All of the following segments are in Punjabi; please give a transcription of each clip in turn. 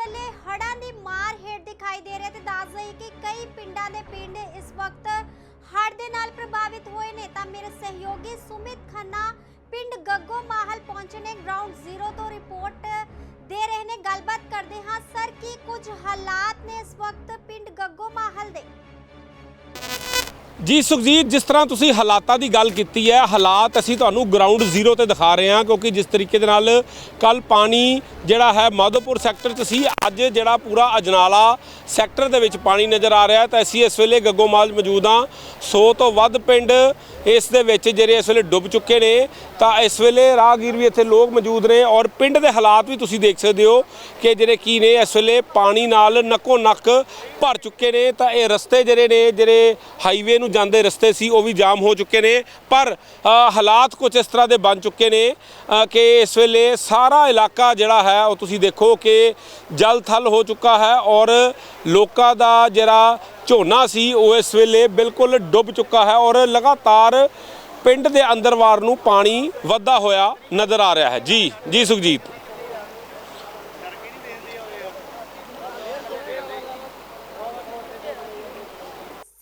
ਵੇਲੇ ਹੜ੍ਹਾਂ ਦੀ ਮਾਰ ਹੇਠ ਦਿਖਾਈ ਦੇ ਰਿਹਾ ਤੇ ਦੱਸ ਦਈਏ ਕਿ ਕਈ ਪਿੰਡਾਂ ਦੇ ਪਿੰਡ ਇਸ ਵਕਤ ਹੜ੍ਹ ਦੇ ਨਾਲ ਪ੍ਰਭਾਵਿਤ ਹੋਏ ਨੇ। ਤਾਂ ਮੇਰੇ ਸਹਿਯੋਗੀ ਸੁਮਿਤ ਖੰਨਾ ਪਿੰਡ ਗੱਗੋ ਮਾਹਲ ਪਹੁੰਚੇ ਨੇ। ਗਰਾਊਂਡ ਜ਼ੀਰੋ ਤੋਂ ਰਿਪੋਰਟ ਦੇ ਰਹੇ ਨੇ। ਗੱਲਬਾਤ ਕਰਦੇ ਹਾਂ। ਸਰ, ਕੀ ਕੁਝ ਹਾਲਾਤ ਨੇ ਇਸ ਵਕਤ ਪਿੰਡ ਗੱਗੋ ਮਾਹਲ ਦੇ? ਜੀ ਸੁਖਜੀਤ, ਜਿਸ ਤਰ੍ਹਾਂ ਤੁਸੀਂ ਹਾਲਾਤਾਂ ਦੀ ਗੱਲ ਕੀਤੀ ਹੈ, ਹਾਲਾਤ ਅਸੀਂ ਤੁਹਾਨੂੰ ਗਰਾਊਂਡ ਜ਼ੀਰੋ ਤੇ ਦਿਖਾ ਰਹੇ ਹਾਂ ਕਿਉਂਕਿ ਜਿਸ ਤਰੀਕੇ ਦੇ ਨਾਲ ਕੱਲ ਪਾਣੀ ਜਿਹੜਾ ਹੈ ਮਾਧੋਪੁਰ ਸੈਕਟਰ 'ਚ ਸੀ, ਅੱਜ ਜਿਹੜਾ ਪੂਰਾ ਅਜਨਾਲਾ ਸੈਕਟਰ ਦੇ ਵਿੱਚ ਪਾਣੀ ਨਜ਼ਰ ਆ ਰਿਹਾ ਹੈ, ਤਾਂ ਅਸੀਂ ਇਸ ਵੇਲੇ ਗੱਗੋਮਾਲ ਮੌਜੂਦ ਹਾਂ। 100 ਤੋਂ ਵੱਧ ਪਿੰਡ ਇਸ ਦੇ ਵਿੱਚ ਜਿਹੜੇ ਇਸ ਵੇਲੇ ਡੁੱਬ ਚੁੱਕੇ ਨੇ, ਤਾਂ ਇਸ ਵੇਲੇ ਰਾਹਗੀਰ ਵੀ ਇੱਥੇ ਲੋਕ ਮੌਜੂਦ ਨੇ ਔਰ ਪਿੰਡ ਦੇ ਹਾਲਾਤ ਵੀ ਤੁਸੀਂ ਦੇਖ ਸਕਦੇ ਹੋ ਕਿ ਜਿਹੜੇ ਕੀ ਨੇ, ਇਸ ਵੇਲੇ ਪਾਣੀ ਨਾਲ ਨੱਕੋ ਨੱਕ ਭਰ ਚੁੱਕੇ ਨੇ, ਤਾਂ ਇਹ ਰਸਤੇ ਜਿਹੜੇ ਨੇ, ਜਿਹੜੇ ਹਾਈਵੇ ਨੂੰ ਜਾਂਦੇ ਰਸਤੇ ਸੀ, ਉਹ ਵੀ ਜਾਮ ਹੋ ਚੁੱਕੇ ਨੇ। ਪਰ ਹਾਲਾਤ ਕੁਝ ਇਸ ਤਰ੍ਹਾਂ ਦੇ ਬਣ ਚੁੱਕੇ ਨੇ ਕਿ ਇਸ ਵੇਲੇ ਸਾਰਾ ਇਲਾਕਾ ਜਿਹੜਾ ਹੈ, ਉਹ ਤੁਸੀਂ ਦੇਖੋ ਕਿ ਜਲ ਥਲ ਹੋ ਚੁੱਕਾ ਹੈ ਔਰ ਲੋਕਾਂ ਦਾ ਜਿਹੜਾ ਝੋਨਾ ਸੀ, ਉਹ ਇਸ ਵੇਲੇ ਬਿਲਕੁਲ ਡੁੱਬ ਚੁੱਕਾ ਹੈ ਔਰ ਲਗਾਤਾਰ ਪਿੰਡ ਦੇ ਅੰਦਰਵਾਰ ਨੂੰ ਪਾਣੀ ਵੱਧਦਾ ਹੋਇਆ ਨਜ਼ਰ ਆ ਰਿਹਾ ਹੈ। ਜੀ ਜੀ ਸੁਖਜੀਤ।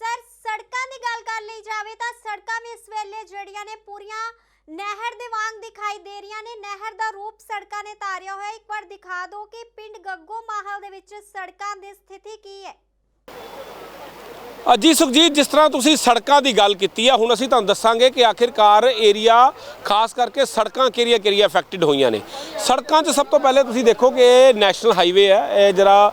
ਸਰ, ਸੜਕਾਂ ਦੀ ਗੱਲ ਕਰ ਲਈ ਜਾਵੇ ਤਾਂ ਸੜਕਾਂ ਵੀ ਇਸ ਵੇਲੇ ਜਿਹੜੀਆਂ ਨੇ ਪੂਰੀਆਂ ਨਹਿਰ ਦੇ ਵਾਂਗ ਦਿਖਾਈ ਦੇ ਰਹੀਆਂ ਨੇ। ਨਹਿਰ ਦਾ ਰੂਪ ਸੜਕਾਂ ਨੇ ਤਾਰਿਆ ਹੋਇਆ। ਇੱਕ ਵਾਰ ਦਿਖਾ ਦਿਓ ਕਿ ਪਿੰਡ ਗੱਗੋ ਮਾਹਲ ਦੇ ਵਿੱਚ ਸੜਕਾਂ ਦੀ ਸਥਿਤੀ ਕੀ ਹੈ। ਜੀ ਸੁਖਜੀਤ, ਜਿਸ ਤਰ੍ਹਾਂ ਤੁਸੀਂ ਸੜਕਾਂ ਦੀ ਗੱਲ ਕੀਤੀ ਆ, ਹੁਣ ਅਸੀਂ ਤੁਹਾਨੂੰ ਦੱਸਾਂਗੇ ਕਿ ਆਖਿਰਕਾਰ ਏਰੀਆ ਖਾਸ ਕਰਕੇ ਸੜਕਾਂ ਕਿਹੜੀਆਂ ਕਿਹੜੀਆਂ ਅਫੈਕਟਡ ਹੋਈਆਂ ਨੇ। ਸੜਕਾਂ 'ਚ ਸਭ ਤੋਂ ਪਹਿਲੇ ਤੁਸੀਂ ਦੇਖੋ ਕਿ ਇਹ ਨੈਸ਼ਨਲ ਹਾਈਵੇ ਹੈ ਇਹ ਜਿਹੜਾ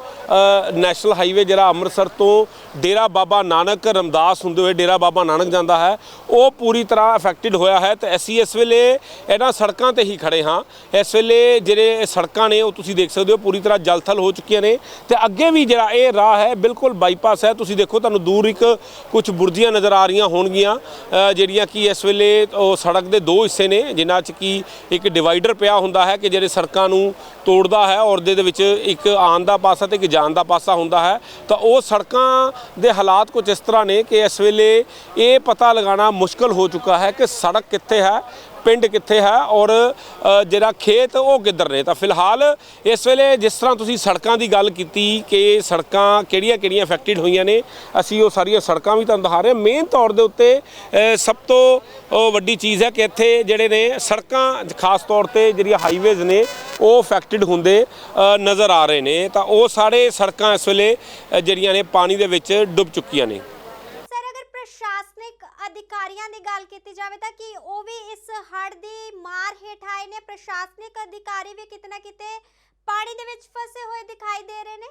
ਨੈਸ਼ਨਲ ਹਾਈਵੇ ਜਿਹੜਾ ਅੰਮ੍ਰਿਤਸਰ ਤੋਂ ਡੇਰਾ ਬਾਬਾ ਨਾਨਕ ਰਮਦਾਸ ਹੁੰਦੇ ਹੋਏ ਡੇਰਾ ਬਾਬਾ ਨਾਨਕ ਜਾਂਦਾ ਹੈ, ਉਹ ਪੂਰੀ ਤਰ੍ਹਾਂ ਅਫੈਕਟਡ ਹੋਇਆ ਹੈ। ਤੇ ਅਸੀਂ ਇਸ ਵੇਲੇ ਇਹਨਾਂ ਸੜਕਾਂ ਤੇ ਹੀ ਖੜੇ ਹਾਂ। ਇਸ ਵੇਲੇ ਜਿਹੜੇ ਇਹ ਸੜਕਾਂ ਨੇ, ਉਹ ਤੁਸੀਂ ਦੇਖ ਸਕਦੇ ਹੋ, ਪੂਰੀ ਤਰ੍ਹਾਂ ਜਲਥਲ ਹੋ ਚੁੱਕੀਆਂ ਨੇ। ਤੇ ਅੱਗੇ ਵੀ ਜਿਹੜਾ ਇਹ ਰਾਹ ਹੈ, ਬਿਲਕੁਲ ਬਾਈਪਾਸ ਹੈ। ਤੁਸੀਂ ਦੇਖੋ, ਤੁਹਾਨੂੰ ਦੂਰ ਇੱਕ ਕੁਝ ਬੁਰਜੀਆਂ ਨਜ਼ਰ ਆ ਰਹੀਆਂ ਹੋਣਗੀਆਂ ਜਿਹੜੀਆਂ ਕਿ ਇਸ ਵੇਲੇ ਉਹ ਸੜਕ ਦੇ ਦੋ ਹਿੱਸੇ ਨੇ, ਜਿਨ੍ਹਾਂ 'ਚ ਕੀ ਇੱਕ ਡਿਵਾਈਡਰ ਪਿਆ ਹੁੰਦਾ ਹੈ ਕਿ ਜਿਹੜੇ ਸੜਕਾਂ ਨੂੰ ਤੋੜਦਾ ਹੈ ਔਰ ਦੇ ਦੇ ਵਿੱਚ ਇੱਕ ਆਉਣ ਦਾ ਪਾਸਾ ਤੇ ਇੱਕ ਜਾਣ ਦਾ ਪਾਸਾ ਹੁੰਦਾ ਹੈ। ਤਾਂ ਉਹ ਸੜਕਾਂ ਦੇ ਹਾਲਾਤ ਕੁਝ ਇਸ ਤਰ੍ਹਾਂ ਨੇ ਕਿ ਇਸ ਵੇਲੇ ਇਹ ਪਤਾ ਲਗਾਉਣਾ ਮੁਸ਼ਕਲ ਹੋ ਚੁੱਕਾ ਹੈ ਕਿ ਸੜਕ ਕਿੱਥੇ ਹੈ ਪਿੰਡ ਕਿੱਥੇ ਹੈ ਔਰ ਜਿਹੜਾ ਖੇਤ ਉਹ ਕਿੱਧਰ ਨੇ? ਤਾਂ ਫਿਲਹਾਲ ਇਸ ਵੇਲੇ ਜਿਸ ਤਰ੍ਹਾਂ ਤੁਸੀਂ ਸੜਕਾਂ ਦੀ ਗੱਲ ਕੀਤੀ ਕਿ ਸੜਕਾਂ ਕਿਹੜੀਆਂ ਕਿਹੜੀਆਂ ਅਫੈਕਟਡ ਹੋਈਆਂ ਨੇ, ਅਸੀਂ ਉਹ ਸਾਰੀਆਂ ਸੜਕਾਂ ਵੀ ਤੁਹਾਨੂੰ ਦਿਖਾ ਰਹੇ ਹਾਂ। ਮੇਨ ਤੌਰ ਦੇ ਉੱਤੇ ਸਭ ਤੋਂ ਵੱਡੀ ਚੀਜ਼ ਹੈ ਕਿ ਇੱਥੇ ਜਿਹੜੇ ਨੇ ਸੜਕਾਂ, ਖਾਸ ਤੌਰ ਤੇ ਜਿਹੜੀਆਂ ਹਾਈਵੇਜ਼ ਨੇ, ਉਹ ਅਫੈਕਟਡ ਹੁੰਦੇ ਨਜ਼ਰ ਆ ਰਹੇ ਨੇ। ਤਾਂ ਉਹ ਸਾਰੇ ਸੜਕਾਂ ਇਸ ਵੇਲੇ ਜਿਹੜੀਆਂ ਨੇ ਪਾਣੀ ਦੇ ਵਿੱਚ ਡੁੱਬ ਚੁੱਕੀਆਂ ਨੇ। ਅਧਿਕਾਰੀਆਂ ਦੀ ਗੱਲ ਕੀਤੀ ਜਾਵੇ ਤਾਂ ਕੀ ਉਹ ਵੀ ਇਸ ਹੜ੍ਹ ਦੀ ਮਾਰ ਹੇਠ ਆਏ ਨੇ? ਪ੍ਰਸ਼ਾਸਨਿਕ ਅਧਿਕਾਰੀ ਵੀ ਕਿਤੇ ਨਾ ਕਿਤੇ ਪਾਣੀ ਦੇ ਵਿੱਚ ਫਸੇ ਹੋਏ ਦਿਖਾਈ ਦੇ ਰਹੇ ਨੇ?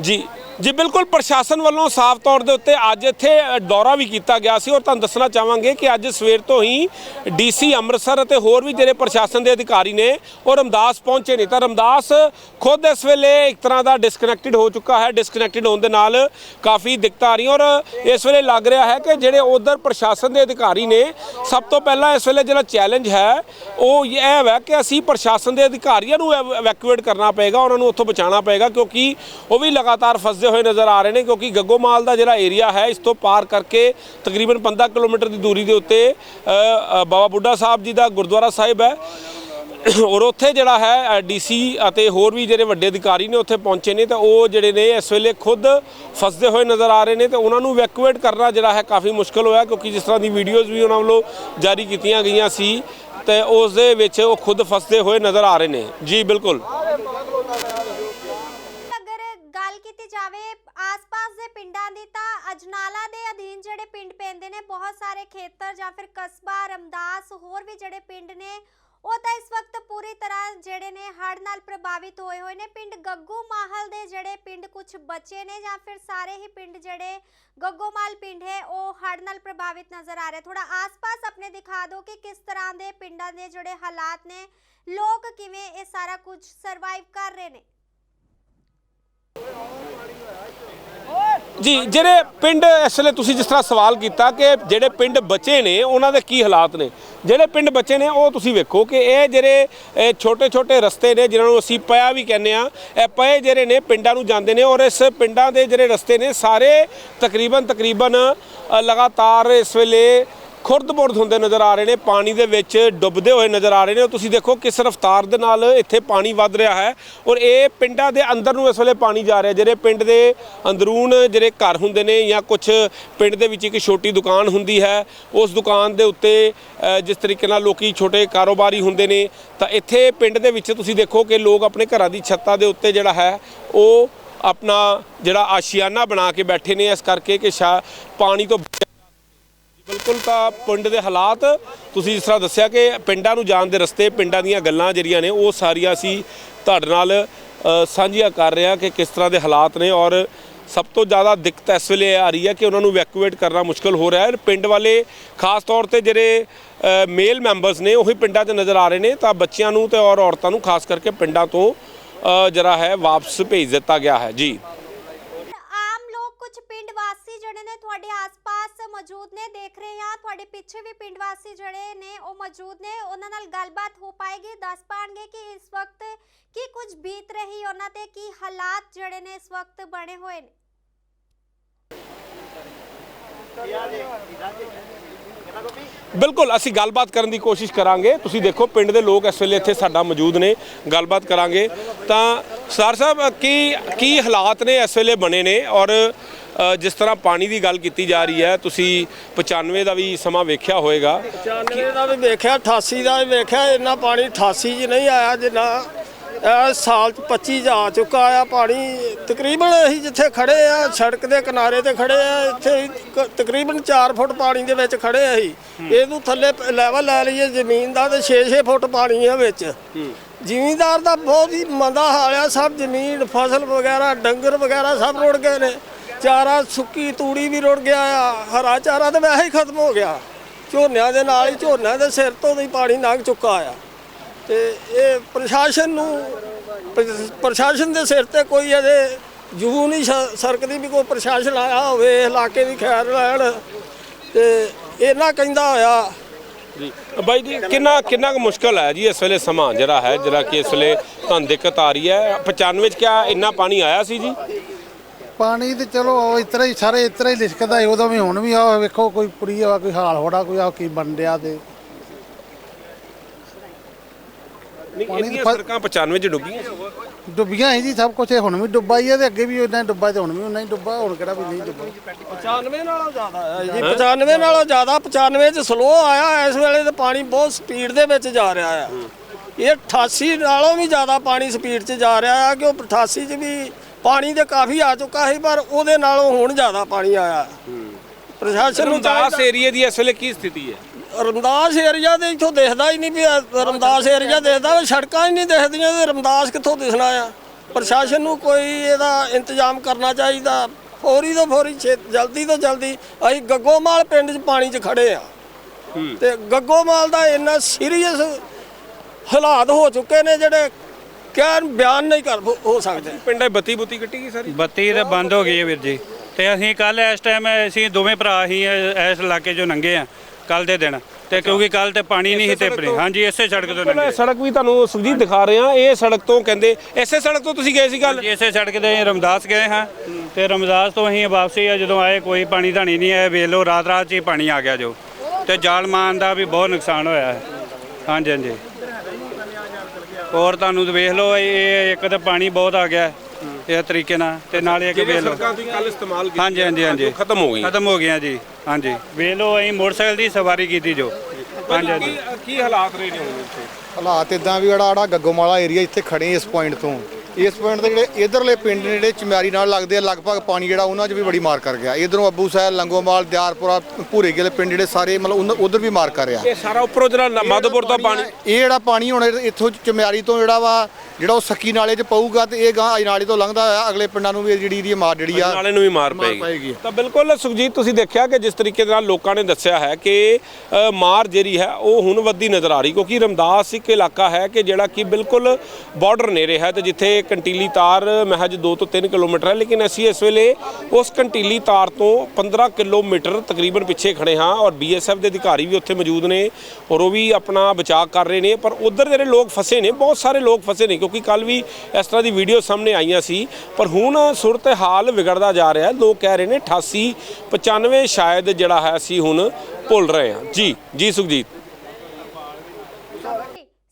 ਜੀ ਜੀ ਬਿਲਕੁਲ, ਪ੍ਰਸ਼ਾਸਨ ਵੱਲੋਂ ਸਾਫ਼ ਤੌਰ ਦੇ ਉੱਤੇ ਅੱਜ ਇੱਥੇ ਦੌਰਾ ਵੀ ਕੀਤਾ ਗਿਆ ਸੀ ਔਰ ਤੁਹਾਨੂੰ ਦੱਸਣਾ ਚਾਹਾਂਗੇ ਕਿ ਅੱਜ ਸਵੇਰ ਤੋਂ ਹੀ ਡੀਸੀ ਅੰਮ੍ਰਿਤਸਰ ਅਤੇ ਹੋਰ ਵੀ ਜਿਹੜੇ ਪ੍ਰਸ਼ਾਸਨ ਦੇ ਅਧਿਕਾਰੀ ਨੇ ਉਹ ਰਮਦਾਸ ਪਹੁੰਚੇ ਨੇ। ਤਾਂ ਰਮਦਾਸ, ਖੁਦ ਇਸ ਵੇਲੇ ਇੱਕ ਤਰ੍ਹਾਂ ਦਾ ਡਿਸਕਨੈਕਟਡ ਹੋ ਚੁੱਕਾ ਹੈ। ਡਿਸਕਨੈਕਟਡ ਹੋਣ ਦੇ ਨਾਲ ਕਾਫੀ ਦਿੱਕਤਾਂ ਆ ਰਹੀਆਂ ਔਰ ਇਸ ਵੇਲੇ ਲੱਗ ਰਿਹਾ ਹੈ ਕਿ ਜਿਹੜੇ ਉਧਰ ਪ੍ਰਸ਼ਾਸਨ ਦੇ ਅਧਿਕਾਰੀ ਨੇ, ਸਭ ਤੋਂ ਪਹਿਲਾਂ ਇਸ ਵੇਲੇ ਜਿਹੜਾ ਚੈਲੰਜ ਹੈ, ਉਹ ਇਹ ਹੈ ਕਿ ਅਸੀਂ ਪ੍ਰਸ਼ਾਸਨ ਦੇ ਅਧਿਕਾਰੀਆਂ ਨੂੰ ਐਵੈਕੂਏਟ ਕਰਨਾ ਪਏਗਾ, ਉਹਨਾਂ ਨੂੰ ਉੱਥੋਂ ਬਚਾਉਣਾ ਪਏਗਾ ਕਿਉਂਕਿ ਉਹ ਵੀ ਲਗਾ ਲਗਾਤਾਰ ਫਸਦੇ ਹੋਏ ਨਜ਼ਰ ਆ ਰਹੇ ਨੇ ਕਿਉਂਕਿ ਗੱਗੋਮਾਲ ਦਾ ਜਿਹੜਾ ਏਰੀਆ ਹੈ, ਇਸ ਤੋਂ ਪਾਰ ਕਰਕੇ ਤਕਰੀਬਨ 15 ਕਿਲੋਮੀਟਰ ਦੀ ਦੂਰੀ ਦੇ ਉੱਤੇ ਬਾਬਾ ਬੁੱਢਾ ਸਾਹਿਬ ਜੀ ਦਾ ਗੁਰਦੁਆਰਾ ਸਾਹਿਬ ਹੈ। ਔਰ ਉੱਥੇ ਜਿਹੜਾ ਹੈ ਡੀਸੀ ਅਤੇ ਹੋਰ ਵੀ ਜਿਹੜੇ ਵੱਡੇ ਅਧਿਕਾਰੀ ਨੇ ਉੱਥੇ ਪਹੁੰਚੇ ਨੇ, ਤਾਂ ਉਹ ਜਿਹੜੇ ਨੇ ਇਸ ਵੇਲੇ ਖੁਦ ਫਸਦੇ ਹੋਏ ਨਜ਼ਰ ਆ ਰਹੇ ਨੇ ਤੇ ਉਹਨਾਂ ਨੂੰ ਵੈਕੂਏਟ ਕਰਨਾ ਜਿਹੜਾ ਹੈ ਕਾਫੀ ਮੁਸ਼ਕਲ ਹੋਇਆ ਕਿਉਂਕਿ ਜਿਸ ਤਰ੍ਹਾਂ ਦੀ ਵੀਡੀਓਜ਼ ਵੀ ਉਹਨਾਂ ਵੱਲੋਂ ਜਾਰੀ ਕੀਤੀਆਂ ਗਈਆਂ ਸੀ, ਤੇ ਉਸ ਦੇ ਵਿੱਚ ਉਹ ਖੁਦ ਫਸਦੇ ਹੋਏ ਨਜ਼ਰ ਆ ਰਹੇ ਨੇ। ਜੀ, ਬਿਲਕੁਲ। ਜਾਵੇ ਆਸ-ਪਾਸ ਦੇ ਪਿੰਡਾਂ ਦੀ ਤਾਂ ਅਜਨਾਲਾ ਦੇ ਅਧੀਨ ਜਿਹੜੇ ਪਿੰਡ ਪੈਂਦੇ ਨੇ, ਬਹੁਤ ਸਾਰੇ ਖੇਤਰ ਜਾਂ ਫਿਰ ਕਸਬਾ, ਰਮਦਾਸ, ਹੋਰ ਵੀ ਜਿਹੜੇ ਪਿੰਡ ਨੇ, ਉਹ ਤਾਂ ਇਸ ਵਕਤ ਪੂਰੀ ਤਰ੍ਹਾਂ ਜਿਹੜੇ ਨੇ ਹੜ੍ਹ ਨਾਲ ਪ੍ਰਭਾਵਿਤ ਹੋਏ ਹੋਏ ਨੇ। ਪਿੰਡ ਗੱਗੂ ਮਾਹਲ ਦੇ ਜਿਹੜੇ ਪਿੰਡ ਕੁਝ ਬਚੇ ਨੇ ਜਾਂ ਫਿਰ ਸਾਰੇ ਹੀ ਪਿੰਡ ਜਿਹੜੇ ਗੱਗੋਮਾਲ ਪਿੰਡ ਹੈ, ਉਹ ਹੜ੍ਹ ਨਾਲ ਪ੍ਰਭਾਵਿਤ ਨਜ਼ਰ ਆ ਰਿਹਾ। ਥੋੜਾ ਆਸ-ਪਾਸ ਆਪਣੇ ਦਿਖਾ ਦਿਓ ਕਿ ਕਿਸ ਤਰ੍ਹਾਂ ਦੇ ਪਿੰਡਾਂ ਦੇ ਜਿਹੜੇ ਹਾਲਾਤ ਨੇ, ਲੋਕ ਕਿਵੇਂ ਇਹ ਸਾਰਾ ਕੁਝ ਸਰਵਾਈਵ ਕਰ ਰਹੇ ਨੇ। ਜੀ, ਜਿਹੜੇ ਪਿੰਡ ਇਸ ਵੇਲੇ ਤੁਸੀਂ ਜਿਸ ਤਰ੍ਹਾਂ ਸਵਾਲ ਕੀਤਾ ਕਿ ਜਿਹੜੇ ਪਿੰਡ ਬੱਚੇ ਨੇ, ਉਹਨਾਂ ਦੇ ਕੀ ਹਾਲਾਤ ਨੇ? ਜਿਹੜੇ ਪਿੰਡ ਬੱਚੇ ਨੇ, ਉਹ ਤੁਸੀਂ ਵੇਖੋ ਕਿ ਇਹ ਜਿਹੜੇ ਛੋਟੇ ਛੋਟੇ ਰਸਤੇ ਨੇ, ਜਿਨ੍ਹਾਂ ਨੂੰ ਅਸੀਂ ਪਿਆ ਵੀ ਕਹਿੰਦੇ ਆ ਇਹ ਪਏ ਜਿਹੜੇ ਨੇ, ਪਿੰਡਾਂ ਨੂੰ ਜਾਂਦੇ ਨੇ ਔਰ ਇਸ ਪਿੰਡਾਂ ਦੇ ਜਿਹੜੇ ਰਸਤੇ ਨੇ, ਸਾਰੇ ਤਕਰੀਬਨ ਤਕਰੀਬਨ ਲਗਾਤਾਰ ਇਸ ਵੇਲੇ ਖੁਰਦ-ਬੁਰਦ ਹੁੰਦੇ ਨਜ਼ਰ ਆ ਰਹੇ ਨੇ, ਪਾਣੀ ਦੇ ਵਿੱਚ ਡੁੱਬਦੇ ਹੋਏ ਨਜ਼ਰ ਆ ਰਹੇ ਨੇ। ਉਹ ਤੁਸੀਂ ਦੇਖੋ ਕਿਸ ਰਫ਼ਤਾਰ ਦੇ ਨਾਲ ਇੱਥੇ ਪਾਣੀ ਵੱਧ ਰਿਹਾ ਹੈ। ਔਰ ਇਹ ਪਿੰਡਾਂ ਦੇ ਅੰਦਰ ਨੂੰ ਇਸ ਵੇਲੇ ਪਾਣੀ ਜਾ ਰਿਹਾ, ਜਿਹੜੇ ਪਿੰਡ ਦੇ ਅੰਦਰੂਨ ਜਿਹੜੇ ਘਰ ਹੁੰਦੇ ਨੇ ਜਾਂ ਕੁਝ ਪਿੰਡ ਦੇ ਵਿੱਚ ਇੱਕ ਛੋਟੀ ਦੁਕਾਨ ਹੁੰਦੀ ਹੈ, ਉਸ ਦੁਕਾਨ ਦੇ ਉੱਤੇ ਜਿਸ ਤਰੀਕੇ ਨਾਲ ਲੋਕੀ ਛੋਟੇ ਕਾਰੋਬਾਰੀ ਹੁੰਦੇ ਨੇ, ਤਾਂ ਇੱਥੇ ਪਿੰਡ ਦੇ ਵਿੱਚ ਤੁਸੀਂ ਦੇਖੋ ਕਿ ਲੋਕ ਆਪਣੇ ਘਰਾਂ ਦੀ ਛੱਤਾਂ ਦੇ ਉੱਤੇ ਜਿਹੜਾ ਹੈ, ਉਹ ਆਪਣਾ ਜਿਹੜਾ ਆਸ਼ੀਆਨਾ ਬਣਾ ਕੇ ਬੈਠੇ ਨੇ। ਇਸ ਕਰਕੇ ਕਿ ਸ਼ਾ, ਪਾਣੀ ਤੋਂ ਬਿਲਕੁਲ ਤਾਂ ਪਿੰਡ ਦੇ ਹਾਲਾਤ ਤੁਸੀਂ ਜਿਸ ਤਰ੍ਹਾਂ ਦੱਸਿਆ ਕਿ ਪਿੰਡਾਂ ਨੂੰ ਜਾਣ ਦੇ ਰਸਤੇ ਪਿੰਡਾਂ ਦੀਆਂ ਗੱਲਾਂ ਜਿਹੜੀਆਂ ਨੇ ਉਹ ਸਾਰੀਆਂ ਅਸੀਂ ਤੁਹਾਡੇ ਨਾਲ ਸਾਂਝੀਆਂ ਕਰ ਰਹੇ ਹਾਂ ਕਿ ਕਿਸ ਤਰ੍ਹਾਂ ਦੇ ਹਾਲਾਤ ਨੇ ਔਰ ਸਭ ਤੋਂ ਜ਼ਿਆਦਾ ਦਿੱਕਤ ਇਸ ਵੇਲੇ ਆ ਰਹੀ ਹੈ ਕਿ ਉਹਨਾਂ ਨੂੰ ਵੈਕੂਏਟ ਕਰਨਾ ਮੁਸ਼ਕਲ ਹੋ ਰਿਹਾ ਹੈ। ਪਿੰਡ ਵਾਲੇ ਖਾਸ ਤੌਰ ਤੇ ਜਿਹੜੇ ਮੇਲ ਮੈਂਬਰਸ ਨੇ ਉਹੀ ਪਿੰਡਾਂ 'ਚ ਨਜ਼ਰ ਆ ਰਹੇ ਨੇ ਤਾਂ ਬੱਚਿਆਂ ਨੂੰ ਤੇ ਔਰ ਔਰਤਾਂ ਨੂੰ ਖਾਸ ਕਰਕੇ ਪਿੰਡਾਂ ਤੋਂ ਅ, ਜਿਹੜਾ ਹੈ ਵਾਪਸ ਭੇਜ ਦਿੱਤਾ ਗਿਆ ਹੈ। ਜੀ ਆਮ ਲੋਕ ਕੁਝ ਪਿੰਡ ਵਾਸੀ ਜਿਹੜੇ ਨੇ ਤੁਹਾਡੇ ਆਸ-ਪਾਸ ਮੌਜੂਦ ਨੇ, ਦੇਖ ਰਹੇ ਹਾਂ। ਤੁਹਾਡੇ ਪਿੱਛੇ ਵੀ ਪਿੰਡ ਵਾਸੀ ਜਿਹੜੇ ਨੇ, ਉਹ ਮੌਜੂਦ ਨੇ। ਉਹਨਾਂ ਨਾਲ ਗੱਲਬਾਤ ਹੋ ਪਾਏਗੀ, ਦੱਸ ਪਾਣਗੇ ਕਿ ਇਸ ਵਕਤ ਕੀ ਕੁਝ ਬੀਤ ਰਹੀ, ਉਹਨਾਂ ਤੇ ਕੀ ਹਾਲਾਤ ਜਿਹੜੇ ਨੇ ਇਸ ਵਕਤ ਬਣੇ ਹੋਏ ਨੇ। ਬਿਲਕੁਲ, ਅਸੀਂ ਗੱਲਬਾਤ ਕਰਨ ਦੀ ਕੋਸ਼ਿਸ਼ ਕਰਾਂਗੇ। ਤੁਸੀਂ ਦੇਖੋ, ਪਿੰਡ ਦੇ ਲੋਕ ਇਸ ਵੇਲੇ ਇੱਥੇ ਸਾਡਾ ਮੌਜੂਦ ਨੇ, ਗੱਲਬਾਤ ਕਰਾਂਗੇ। ਤਾਂ ਸਰਦਾਰ ਸਾਹਿਬ, ਕੀ ਕੀ ਹਾਲਾਤ ਨੇ, ਇਸ ਵੇਲੇ ਬਣੇ ਨੇ? ਔਰ ਜਿਸ ਤਰ੍ਹਾਂ ਪਾਣੀ ਦੀ ਗੱਲ ਕੀਤੀ ਜਾ ਰਹੀ ਹੈ ਤੁਸੀਂ 95 ਦਾ ਵੀ ਸਮਾਂ ਵੇਖਿਆ ਹੋਵੇਗਾ 95 ਦਾ ਵੀ ਵੇਖਿਆ 88 ਦਾ ਵੀ ਵੇਖਿਆ ਇੰਨਾ ਪਾਣੀ 88 'ਚ ਨਹੀਂ ਆਇਆ ਜਿੰਨਾ ਇਹ ਸਾਲ 'ਚ 25 'ਚ ਆ ਚੁੱਕਾ ਆ ਪਾਣੀ। ਤਕਰੀਬਨ ਅਸੀਂ ਜਿੱਥੇ ਖੜੇ ਆ ਸੜਕ ਦੇ ਕਿਨਾਰੇ ਤੇ ਖੜੇ ਆ ਇੱਥੇ ਤਕਰੀਬਨ 4 ਫੁੱਟ ਪਾਣੀ ਦੇ ਵਿੱਚ ਖੜੇ ਆ ਅਸੀਂ। ਇਹਨੂੰ ਥੱਲੇ ਲੈਵਲ ਲੈ ਲਈਏ ਜ਼ਮੀਨ ਦਾ ਤੇ 6-6 ਫੁੱਟ ਪਾਣੀ ਆ ਵਿੱਚ। ਜ਼ਿਮੀਂਦਾਰ ਦਾ ਬਹੁਤ ਹੀ ਮੰਦਾ ਹਾਲ ਆ ਸਭ ਜ਼ਮੀਨ ਫਸਲ ਵਗੈਰਾ ਡੰਗਰ ਵਗੈਰਾ ਸਭ ਰੁੜ ਗਏ ਨੇ। ਚਾਰਾ ਸੁੱਕੀ ਤੂੜੀ ਵੀ ਰੁੜ ਗਿਆ ਆ, ਹਰਾ ਚਾਰਾ ਤਾਂ ਵੈਸੇ ਹੀ ਖਤਮ ਹੋ ਗਿਆ। ਝੋਨਿਆਂ ਦੇ ਨਾਲ ਹੀ, ਝੋਨਿਆਂ ਦੇ ਸਿਰ ਤੋਂ ਵੀ ਪਾਣੀ ਲੰਘ ਚੁੱਕਾ ਆ। ਤੇ ਇਹ ਪ੍ਰਸ਼ਾਸਨ ਨੂੰ ਪ੍ਰ- ਪ੍ਰਸ਼ਾਸਨ ਦੇ ਸਿਰ ਤੇ ਕੋਈ ਇਹਦੇ ਜੂ ਨਹੀਂ ਸ- ਸਰਕਦੀ ਵੀ ਕੋਈ ਪ੍ਰਸ਼ਾਸਨ ਆਇਆ ਹੋਵੇ ਇਲਾਕੇ ਦੀ ਖੈਰ ਲੈਣ। ਤੇ ਇਹਨਾਂ ਕਹਿੰਦਾ ਹੋਇਆ। ਜੀ। ਬਾਈ ਜੀ, ਕਿੰਨਾ ਕਿੰਨਾ ਕੁ ਮੁਸ਼ਕਲ ਹੈ ਜੀ ਇਸ ਵੇਲੇ ਸਮਾਂ ਜਿਹੜਾ ਹੈ, ਜਿਹੜਾ ਕਿ ਇਸ ਵੇਲੇ ਤੁਹਾਨੂੰ ਦਿੱਕਤ ਆ ਰਹੀ ਹੈ। 95 ਚ ਕਿਆ ਇੰਨਾ ਪਾਣੀ ਆਇਆ ਸੀ ਜੀ? ਪਾਣੀ ਤੇ ਚਲੋ ਇਸ ਤਰ੍ਹਾਂ ਹੀ ਸਾਰੇ ਇਸ ਤਰ੍ਹਾਂ ਹੀ ਲਿਸ਼ਕਦਾ ਹੈ ਉਦੋਂ ਵੀ ਹੁਣ ਵੀ ਆ ਵੇਖੋ ਕੋਈ ਕੁੜੀ ਆ ਕੋਈ ਹਾਲ ਹੋੜਾ ਕੋਈ ਆ ਕੀ ਬਣ ਤੇ। ਨਹੀਂ ਪਾਣੀ ਇੰਨੀਆਂ ਫ- ਸੜਕਾਂ 95 ਚ ਡੁੱਬੀਆਂ। ਡੁੱਬੀਆਂ ਸੀ ਜੀ ਸਭ ਕੁਝ ਹੁਣ ਵੀ ਡੁੱਬਾ ਹੀ ਹੈ ਤੇ ਅੱਗੇ ਵੀ ਉਦਾਂ ਹੀ ਡੁੱਬਾ ਤੇ ਹੁਣ ਵੀ ਉਨਾ ਹੀ ਡੁੱਬਾ ਹੁਣ ਕਿਹੜਾ ਵੀ ਨਹੀਂ ਡੁੱਬਾ। 95 ਨਾਲੋਂ ਜ਼ਿਆਦਾ ਹੈ ਜੀ 95 ਨਾਲੋਂ ਜ਼ਿਆਦਾ 95 ਚ ਸਲੋ ਆਇਆ ਇਸ ਵੇਲੇ ਤੇ ਪਾਣੀ ਬਹੁਤ ਸਪੀਡ ਦੇ ਵਿੱਚ ਜਾ ਰਿਹਾ ਆ। ਇਹ 88 ਨਾਲੋਂ ਵੀ ਜ਼ਿਆਦਾ ਪਾਣੀ ਸਪੀਡ 'ਚ ਜਾ ਰਿਹਾ ਆ ਕਿ ਉਹ 88 ਚ ਵੀ ਪਾਣੀ ਤੇ ਕਾਫੀ ਆ ਚੁੱਕਾ ਸੀ ਪਰ ਉਹਦੇ ਨਾਲੋਂ ਹੁਣ ਜ਼ਿਆਦਾ ਪਾਣੀ ਆਇਆ। ਪ੍ਰਸ਼ਾਸਨ ਨੂੰ ਚਾਹੀਦਾ ਏਰੀਆ ਦੀ ਇਸ ਵੇਲੇ ਕੀ ਸਥਿਤੀ ਹੈ? ਰਮਦਾਸ ਏਰੀਆ ਦੇ ਇੱਥੋਂ ਦਿਖਦਾ ਹੀ ਨਹੀਂ ਵੀ ਰਮਦਾਸ ਏਰੀਆ ਦਿਖਦਾ ਵਾ ਸੜਕਾਂ ਹੀ ਨਹੀਂ ਦਿਖਦੀਆਂ ਤੇ ਰਮਦਾਸ ਕਿੱਥੋਂ ਦਿਸਣਾ ਆ? ਪ੍ਰਸ਼ਾਸਨ ਨੂੰ ਕੋਈ ਇਹਦਾ ਇੰਤਜ਼ਾਮ ਕਰਨਾ ਚਾਹੀਦਾ। ਫੌਰੀ ਤੋਂ ਫੌਰੀ ਛੇ- ਜਲਦੀ ਤੋਂ ਜਲਦੀ ਅਸੀਂ ਗੱਗੋਮਾਲ ਪਿੰਡ 'ਚ ਪਾਣੀ 'ਚ ਖੜੇ ਆ। ਤੇ ਗੱਗੋਮਾਲ ਦਾ ਇੰਨਾ ਸੀਰੀਅਸ ਹਾਲਾਤ ਹੋ ਚੁੱਕੇ ਨੇ ਜਿਹੜੇ ਕਹਿਣ ਬਿਆਨ ਨਹੀਂ ਕਰ ਹੋ ਸਕਦੇ। ਪਿੰਡਾਂ ਬੱਤੀ ਬੁੱਤੀ ਕੱਟੀ ਗਈ ਸਾਰੀ? ਬੱਤੀ ਤੇ ਬੰਦ ਹੋ ਗਈ ਹੈ ਵੀਰ ਜੀ। ਤੇ ਅਸੀਂ ਕੱਲ ਇਸ ਟਾਈਮ ਅਸੀਂ ਦੋਵੇਂ ਭਰਾ ਹੀ ਇਸ ਇਲਾਕੇ 'ਚੋਂ ਲੰਘੇ ਆ ਕੱਲ ਦੇ ਦਿਨ। ਤੇ ਕਿਉਂਕਿ ਕੱਲ ਤੇ ਪਾਣੀ ਨਹੀਂ ਸੀ ਤੇ ਤੋਂ? ਹਾਂਜੀ ਇਸੇ ਸੜਕ ਤੋਂ ਲੰਘੇ। ਸੜਕ ਵੀ ਤੁਹਾਨੂੰ ਸੁਖਜੀਤ ਦਿਖਾ ਰਹੇ ਆ ਇਹ ਸੜਕ ਤੋਂ ਕਹਿੰਦੇ ਇਸੇ ਸੜਕ ਤੋਂ ਤੁਸੀਂ ਗਏ ਸੀ ਕੱਲ ਜੀ, ਇਸੇ ਸੜਕ ਤੇ ਅਸੀਂ ਰਮਦਾਸ ਗਏ ਹਾਂ। ਤੇ ਰਮਦਾਸ ਤੋਂ ਅਸੀਂ ਵਾਪਸੀ ਆ ਜਦੋਂ ਆਏ ਕੋਈ ਪਾਣੀ ਧਾਣੀ ਨਹੀਂ ਆਇਆ। ਵੇਖ ਲਓ ਰਾਤ ਰਾਤ 'ਚ ਹੀ ਪਾਣੀ ਆ ਗਿਆ ਜੋ। ਤੇ ਜਾਲਮਾਨ ਦਾ ਵੀ ਬਹੁਤ ਨੁਕਸਾਨ ਹੋਇਆ ਹੈ। ਹਾਂਜੀ ਹਾਂਜੀ। ਹੋਰ ਤੁਹਾਨੂੰ ਵੇਖ ਲਓ ਇਹ ਇੱਕ ਤਾਂ ਪਾਣੀ ਬਹੁਤ ਆ ਗਿਆ ਇਸ ਤਰੀਕੇ ਨਾਲ ਤੇ ਨਾਲੇ ਇੱਕ ਵੇਖ ਲਓ। ਸੜਕਾਂ ਤੁਸੀਂ ਕੱਲ ਇਸਤੇਮਾਲ ਕੀਤੀਆਂ ਹਾਂਜੀ ਹਾਂਜੀ ਹਾਂਜੀ। ਖਤਮ ਹੋ ਗਈਆਂ। ਖਤਮ ਹੋ ਗਿਆ ਜੀ ਹਾਂਜੀ। ਵੇਖ ਲਓ ਅਸੀਂ ਮੋਟਰਸਾਈਕਲ ਦੀ ਸਵਾਰੀ ਕੀਤੀ ਜੋ। ਹਾਂਜੀ ਹਾਂਜੀ ਕੀ ਹਾਲਾਤ ਰਹੇ ਨੇ ਹੁਣ ਇੱਥੇ? ਹਾਲਾਤ ਇਦਾਂ ਵੀ ਜਿਹੜਾ ਆੜਾ ਗੱਗੋਮਾਲਾ ਏਰੀਆ ਇੱਥੇ ਖੜੇ ਇਸ ਪੁਆਇੰਟ ਤੋਂ। ਇਸ ਪੁਆਇੰਟ ਦੇ ਜਿਹੜੇ ਇਧਰਲੇ ਪਿੰਡ ਨੇ ਜਿਹੜੇ ਚਮਿਆਰੀ ਨਾਲ ਲੱਗਦੇ ਆ ਲਗਭਗ ਪਾਣੀ ਜਿਹੜਾ ਉਹਨਾਂ 'ਚ ਵੀ ਬੜੀ ਮਾਰ ਕਰ ਗਿਆ। ਇਧਰੋਂ ਅੱਬੂ ਸਾਹਿਬ ਲੰਗੋਮਾਲ ਦਿਆਰਪੁਰਾ ਭੂਰੇ ਗਿੱਲ ਪਿੰਡ ਜਿਹੜੇ ਸਾਰੇ ਮਤਲਬ ਉਧਰ ਵੀ ਮਾਰ ਕਰ ਰਿਹਾ। ਇਹ ਸਾਰਾ ਉੱਪਰੋਂ ਜਿਹੜਾ ਮਾਧੋਪੁਰ ਦਾ ਪਾਣੀ ਇਹ ਜਿਹੜਾ ਪਾਣੀ ਹੁਣ ਇੱਥੋਂ ਚਮਿਆਰੀ ਤੋਂ ਜਿਹੜਾ ਵਾ ਜਿਹੜਾ ਉਹ ਸੱਕੀ ਨਾਲੇ 'ਚ ਪਊਗਾ ਤੇ ਇਹ ਗਾਂ ਨਾਲੇ ਤੋਂ ਲੰਘਦਾ ਹੋਇਆ ਅਗਲੇ ਪਿੰਡਾਂ ਨੂੰ ਵੀ ਜਿਹੜੀ ਇਹਦੀ ਮਾਰ ਜਿਹੜੀ ਆ ਨਾਲੇ ਨੂੰ ਵੀ ਮਾਰ ਪਏਗੀ। ਤਾਂ ਬਿਲਕੁਲ ਸੁਖਜੀਤ ਤੁਸੀਂ ਦੇਖਿਆ ਕਿ ਜਿਸ ਤਰੀਕੇ ਦੇ ਨਾਲ ਲੋਕਾਂ ਨੇ ਦੱਸਿਆ ਹੈ ਕਿ ਮਾਰ ਜਿਹੜੀ ਹੈ ਉਹ ਹੁਣ ਵੱਧਦੀ ਨਜ਼ਰ ਆ ਰਹੀ ਕਿਉਂਕਿ ਰਮਦਾਸ ਇੱਕ ਇਲਾਕਾ ਹੈ ਕਿ ਜਿਹੜਾ ਕਿ ਬਿਲਕੁਲ ਬਾਰਡਰ ਨੇੜੇ ਹੈ ਤੇ ਜਿੱਥੇ ਕੰਟੀਲੀ ਤਾਰ ਮਹਿਜ 2 ਤੋਂ 3 ਕਿਲੋਮੀਟਰ ਹੈ, ਲੇਕਿਨ ਅਸੀਂ ਇਸ ਵੇਲੇ ਉਸ ਕੰਟੀਲੀ ਤਾਰ ਤੋਂ 15 ਕਿਲੋਮੀਟਰ ਤਕਰੀਬਨ ਪਿੱਛੇ ਖੜੇ ਹਾਂ ਔਰ ਬੀਐਸਐਫ ਦੇ ਅਧਿਕਾਰੀ ਵੀ ਉੱਥੇ ਮੌਜੂਦ ਨੇ ਔਰ ਉਹ ਵੀ ਆਪਣਾ ਬਚਾਅ ਕਰ ਰਹੇ ਨੇ, ਪਰ ਉਧਰ ਜਿਹੜੇ ਲੋਕ ਫਸੇ ਨੇ, ਬਹੁਤ ਸਾਰੇ ਲੋਕ ਫਸੇ ਨੇ, ਕਿਉਂਕਿ ਕੱਲ ਵੀ ਇਸ ਤਰ੍ਹਾਂ ਦੀ ਵੀਡੀਓ ਸਾਹਮਣੇ ਆਈਆਂ ਸੀ, ਪਰ ਹੁਣ ਸੁਰਤ ਹਾਲ ਵਿਗੜਦਾ ਜਾ ਰਿਹਾ ਲੋਕ ਕਹਿ ਰਹੇ ਨੇ 88 95 ਸ਼ਾਇਦ ਜਿਹੜਾ ਹੈ ਅਸੀਂ ਹੁਣ ਭੁੱਲ ਰਹੇ ਹਾਂ। ਜੀ ਜੀ ਸੁਖਜੀਤ।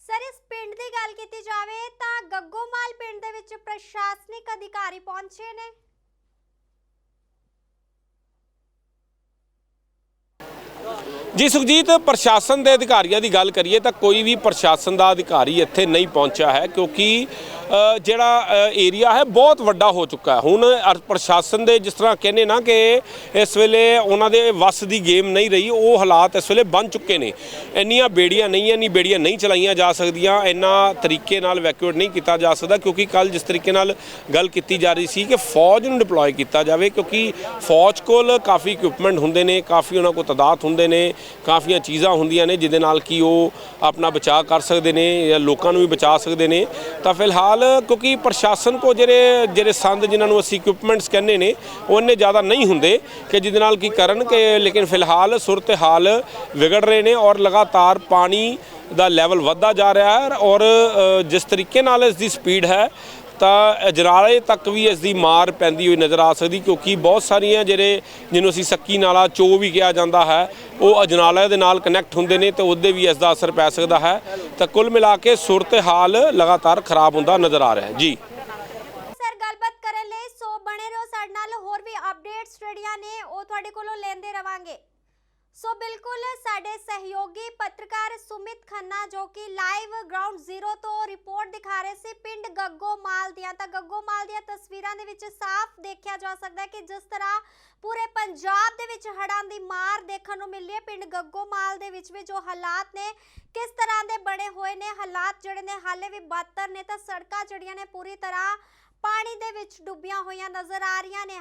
ਸਰ, ਇਸ ਪਿੰਡ ਦੀ ਗੱਲ ਕੀਤੀ ਜਾਵੇ ਤਾਂ ਗੱਗੋਮਾਲ ਵਿੱਚ ਪ੍ਰਸ਼ਾਸਨਿਕ ਅਧਿਕਾਰੀ ਪਹੁੰਚੇ ਨੇ। ਜੀ ਸੁਖਜੀਤ, ਪ੍ਰਸ਼ਾਸਨ ਦੇ ਅਧਿਕਾਰੀਆਂ ਦੀ ਗੱਲ ਕਰੀਏ ਤਾਂ ਕੋਈ ਵੀ ਪ੍ਰਸ਼ਾਸਨ ਦਾ ਅਧਿਕਾਰੀ ਇੱਥੇ ਨਹੀਂ ਪਹੁੰਚਿਆ ਹੈ, ਕਿਉਂਕਿ ਜਿਹੜਾ ਏਰੀਆ ਹੈ, ਬਹੁਤ ਵੱਡਾ ਹੋ ਚੁੱਕਾ ਹੈ। ਹੁਣ ਅਰ- ਪ੍ਰਸ਼ਾਸਨ ਦੇ ਜਿਸ ਤਰ੍ਹਾਂ ਕਹਿੰਦੇ ਨਾ ਕਿ ਇਸ ਵੇਲੇ ਉਹਨਾਂ ਦੇ ਵੱਸ ਦੀ ਗੇਮ ਨਹੀਂ ਰਹੀ, ਉਹ ਹਾਲਾਤ ਇਸ ਵੇਲੇ ਬਣ ਚੁੱਕੇ ਨੇ। ਇੰਨੀਆਂ ਬੇੜੀਆਂ ਨਹੀਂ, ਇੰਨੀ ਬੇੜੀਆਂ ਨਹੀਂ ਚਲਾਈਆਂ ਜਾ ਸਕਦੀਆਂ, ਇੰਨਾ ਤਰੀਕੇ ਨਾਲ ਵੈਕੂਏਟ ਨਹੀਂ ਕੀਤਾ ਜਾ ਸਕਦਾ, ਕਿਉਂਕਿ ਕੱਲ ਜਿਸ ਤਰੀਕੇ ਨਾਲ ਗੱਲ ਕੀਤੀ ਜਾ ਰਹੀ ਸੀ ਕਿ ਫੌਜ ਨੂੰ ਡਿਪਲੋਏ ਕੀਤਾ ਜਾਵੇ, ਕਿਉਂਕਿ ਫੌਜ ਕੋਲ ਕਾਫੀ ਇਕਵਿਪਮੈਂਟ ਹੁੰਦੇ ਨੇ, ਕਾਫੀ ਉਹਨਾਂ ਕੋਲ ਤਦਾਦ ਹੁੰਦੇ ਨੇ, ਕਾਫੀਆਂ ਚੀਜ਼ਾਂ ਹੁੰਦੀਆਂ ਨੇ, ਜਿਹਦੇ ਨਾਲ ਕਿ ਉਹ ਆਪਣਾ ਬਚਾਅ ਕਰ ਸਕਦੇ ਨੇ ਜਾਂ ਲੋਕਾਂ ਨੂੰ ਵੀ ਬਚਾ ਸਕਦੇ ਨੇ। ਤਾਂ ਫਿਲਹਾਲ ਕਿਉਂਕਿ ਪ੍ਰਸ਼ਾਸਨ ਕੋ ਜਿਹੜੇ ਜਿਹੜੇ ਸੰਦ ਜਿਨ੍ਹਾਂ ਨੂੰ ਅਸੀਂ ਇਕਵਿਪਮੈਂਟਸ ਕਹਿੰਦੇ ਨੇ, ਉਹ ਇੰਨੇ ਜ਼ਿਆਦਾ ਨਹੀਂ ਹੁੰਦੇ ਕਿ ਜਿਹਦੇ ਨਾਲ ਕੀ ਕਰਨ ਕਿ ਲੇਕਿਨ ਫਿਲਹਾਲ ਸੁਰਤ ਹਾਲ ਵਿਗੜ ਰਹੇ ਨੇ ਔਰ ਲਗਾਤਾਰ ਪਾਣੀ ਦਾ ਲੈਵਲ ਵੱਧਦਾ ਜਾ ਰਿਹਾ ਹੈ ਔਰ ਜਿਸ ਤਰੀਕੇ ਨਾਲ ਇਸ ਦੀ ਸਪੀਡ ਹੈ ਤਾਂ ਅਜਨਾਲੇ ਤੱਕ ਵੀ ਇਸ ਦੀ ਮਾਰ ਪੈਂਦੀ ਹੋਈ ਨਜ਼ਰ ਆ ਸਕਦੀ, ਕਿਉਂਕਿ ਬਹੁਤ ਸਾਰੀਆਂ ਜਿਹੜੇ, ਜਿਹਨੂੰ ਅਸੀਂ ਸੱਕੀ ਨਾਲਾ ਚੋ ਵੀ ਕਿਹਾ ਜਾਂਦਾ ਹੈ, ਉਹ ਅਜਨਾਲਾ ਦੇ ਨਾਲ ਕਨੈਕਟ ਹੁੰਦੇ ਨੇ ਤੇ ਉਹਦੇ ਵੀ ਇਸ ਦਾ ਅਸਰ ਪੈ ਸਕਦਾ ਹੈ। ਤਾਂ ਕੁੱਲ ਮਿਲਾ ਕੇ ਸੂਰਤ ਹਾਲ ਲਗਾਤਾਰ ਖਰਾਬ ਹੁੰਦਾ ਨਜ਼ਰ ਆ ਰਿਹਾ ਹੈ। ਜੀ। ਸਰ, ਗੱਲਬਾਤ ਕਰਨ ਲਈ ਸੋ ਬਣੇ ਰਹੋ ਸਾਡੇ ਨਾਲ। ਹੋਰ ਵੀ ਅਪਡੇਟਸ ਜਿਹੜੀਆਂ ਨੇ, ਉਹ ਤੁਹਾਡੇ ਕੋਲੋਂ ਲੈਂਦੇ ਰਵਾਂਗੇ। ਸੋ ਬਿਲਕੁਲ ਸਾਡੇ ਸਹਿਯੋਗੀ ਪੱਤਰਕਾਰ ਸੁਮਿਤ ਖੰਨਾ ਜੋ ਕਿ ਲਾਈਵ ਗਰਾਊਂਡ ਜ਼ੀਰੋ ਤੋਂ ਰਿਪੋਰਟ ਦਿਖਾ ਰਹੇ ਸੀ, ਪਿੰਡ ਗੱਗੋਮਾਲ ਦੀਆਂ। ਤਾਂ ਗੱਗੋਮਾਲ ਦੀਆਂ ਤਸਵੀਰਾਂ ਦੇ ਵਿੱਚ ਸਾਫ਼ ਦੇਖਿਆ ਜਾ ਸਕਦਾ ਹੈ ਕਿ ਜਿਸ ਤਰ੍ਹਾਂ ਪੂਰੇ ਪੰਜਾਬ ਦੇ ਵਿੱਚ ਹੜਾਂ ਦੀ ਮਾਰ ਦੇਖਣ ਨੂੰ ਮਿਲੀ ਹੈ, ਪਿੰਡ ਗੱਗੋ ਮਾਲ ਦੇ ਵਿੱਚ ਵੀ ਜੋ ਹਾਲਾਤ ਨੇ, ਕਿਸ ਤਰ੍ਹਾਂ ਦੇ ਬਣੇ ਹੋਏ ਨੇ, ਹਾਲਾਤ ਜਿਹੜੇ ਨੇ ਹਾਲੇ ਵੀ ਬਦਤਰ ਨੇ, ਤਾਂ ਸੜਕਾਂ ਜਿਹੜੀਆਂ ਨੇ ਪੂਰੀ ਤਰ੍ਹਾਂ ਪਾਣੀ ਦੇ ਵਿੱਚ ਡੁੱਬੀਆਂ ਹੋਈਆਂ ਨਜ਼ਰ ਆ ਰਹੀਆਂ ਨੇ।